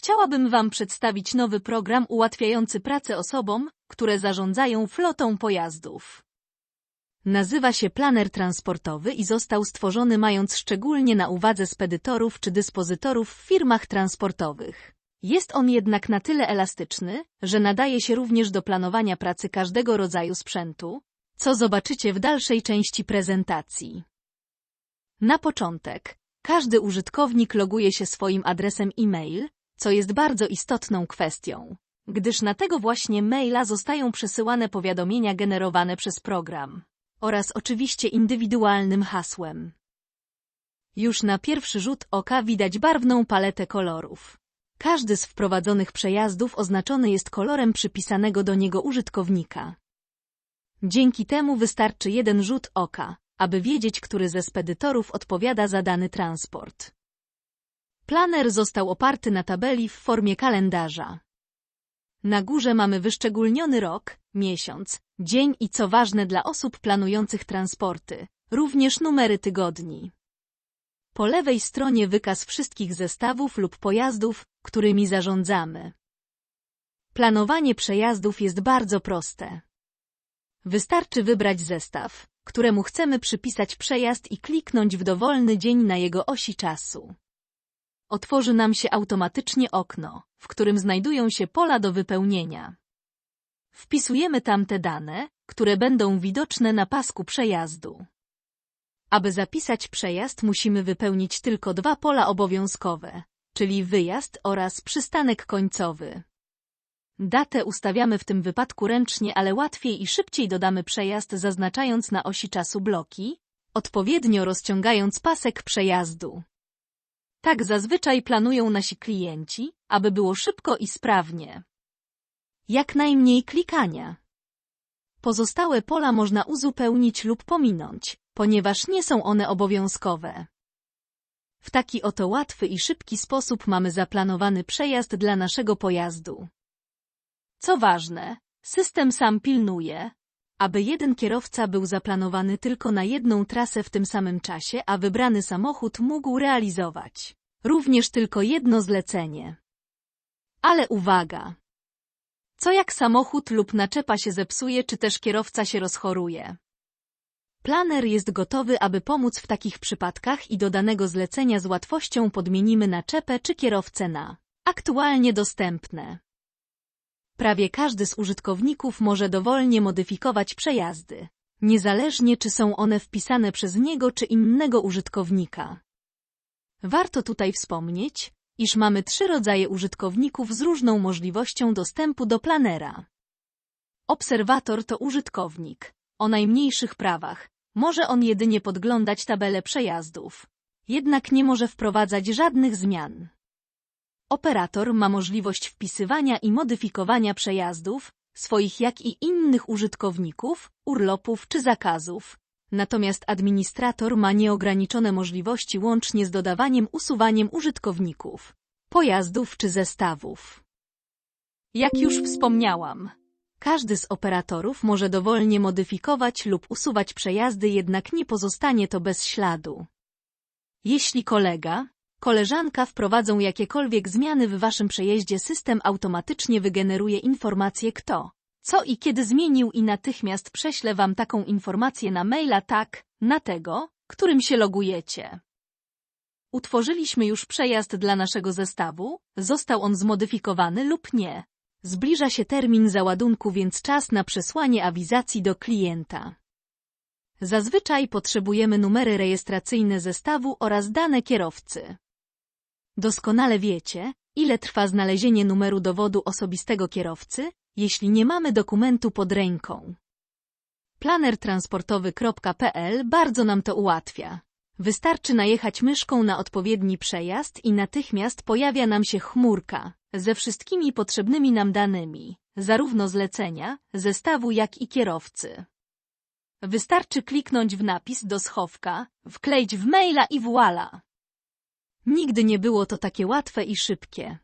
chciałabym Wam przedstawić nowy program ułatwiający pracę osobom, które zarządzają flotą pojazdów. Nazywa się planer transportowy i został stworzony mając szczególnie na uwadze spedytorów czy dyspozytorów w firmach transportowych. Jest on jednak na tyle elastyczny, że nadaje się również do planowania pracy każdego rodzaju sprzętu, co zobaczycie w dalszej części prezentacji. Na początek, każdy użytkownik loguje się swoim adresem e-mail, co jest bardzo istotną kwestią, gdyż na tego właśnie maila zostają przesyłane powiadomienia generowane przez program oraz oczywiście indywidualnym hasłem. Już na pierwszy rzut oka widać barwną paletę kolorów. Każdy z wprowadzonych przejazdów oznaczony jest kolorem przypisanego do niego użytkownika. Dzięki temu wystarczy jeden rzut oka, aby wiedzieć, który ze spedytorów odpowiada za dany transport. Planer został oparty na tabeli w formie kalendarza. Na górze mamy wyszczególniony rok, miesiąc, dzień i co ważne dla osób planujących transporty, również numery tygodni. Po lewej stronie wykaz wszystkich zestawów lub pojazdów, którymi zarządzamy. Planowanie przejazdów jest bardzo proste. Wystarczy wybrać zestaw, któremu chcemy przypisać przejazd i kliknąć w dowolny dzień na jego osi czasu. Otworzy nam się automatycznie okno, w którym znajdują się pola do wypełnienia. Wpisujemy tam te dane, które będą widoczne na pasku przejazdu. Aby zapisać przejazd musimy wypełnić tylko dwa pola obowiązkowe, czyli wyjazd oraz przystanek końcowy. Datę ustawiamy w tym wypadku ręcznie, ale łatwiej i szybciej dodamy przejazd zaznaczając na osi czasu bloki, odpowiednio rozciągając pasek przejazdu. Tak zazwyczaj planują nasi klienci, aby było szybko i sprawnie. Jak najmniej klikania. Pozostałe pola można uzupełnić lub pominąć, ponieważ nie są one obowiązkowe. W taki oto łatwy i szybki sposób mamy zaplanowany przejazd dla naszego pojazdu. Co ważne, system sam pilnuje, aby jeden kierowca był zaplanowany tylko na jedną trasę w tym samym czasie, a wybrany samochód mógł realizować również tylko jedno zlecenie. Ale uwaga! Co jak samochód lub naczepa się zepsuje, czy też kierowca się rozchoruje? Planer jest gotowy, aby pomóc w takich przypadkach i do danego zlecenia z łatwością podmienimy naczepę czy kierowcę na aktualnie dostępne. Prawie każdy z użytkowników może dowolnie modyfikować przejazdy, niezależnie czy są one wpisane przez niego czy innego użytkownika. Warto tutaj wspomnieć, iż mamy trzy rodzaje użytkowników z różną możliwością dostępu do planera. Obserwator to użytkownik o najmniejszych prawach. Może on jedynie podglądać tabelę przejazdów, jednak nie może wprowadzać żadnych zmian. Operator ma możliwość wpisywania i modyfikowania przejazdów, swoich jak i innych użytkowników, urlopów czy zakazów. Natomiast administrator ma nieograniczone możliwości łącznie z dodawaniem usuwaniem użytkowników, pojazdów czy zestawów. Jak już wspomniałam, każdy z operatorów może dowolnie modyfikować lub usuwać przejazdy, jednak nie pozostanie to bez śladu. Jeśli kolega, koleżanka wprowadzą jakiekolwiek zmiany w waszym przejeździe, system automatycznie wygeneruje informację kto, co i kiedy zmienił i natychmiast prześlę wam taką informację na maila tak, na tego, którym się logujecie. Utworzyliśmy już przejazd dla naszego zestawu, został on zmodyfikowany lub nie. Zbliża się termin załadunku, więc czas na przesłanie awizacji do klienta. Zazwyczaj potrzebujemy numery rejestracyjne zestawu oraz dane kierowcy. Doskonale wiecie, ile trwa znalezienie numeru dowodu osobistego kierowcy, jeśli nie mamy dokumentu pod ręką. Planertransportowy.pl bardzo nam to ułatwia. Wystarczy najechać myszką na odpowiedni przejazd i natychmiast pojawia nam się chmurka ze wszystkimi potrzebnymi nam danymi, zarówno zlecenia, zestawu jak i kierowcy. Wystarczy kliknąć w napis do schowka, wkleić w maila i voila! Nigdy nie było to takie łatwe i szybkie.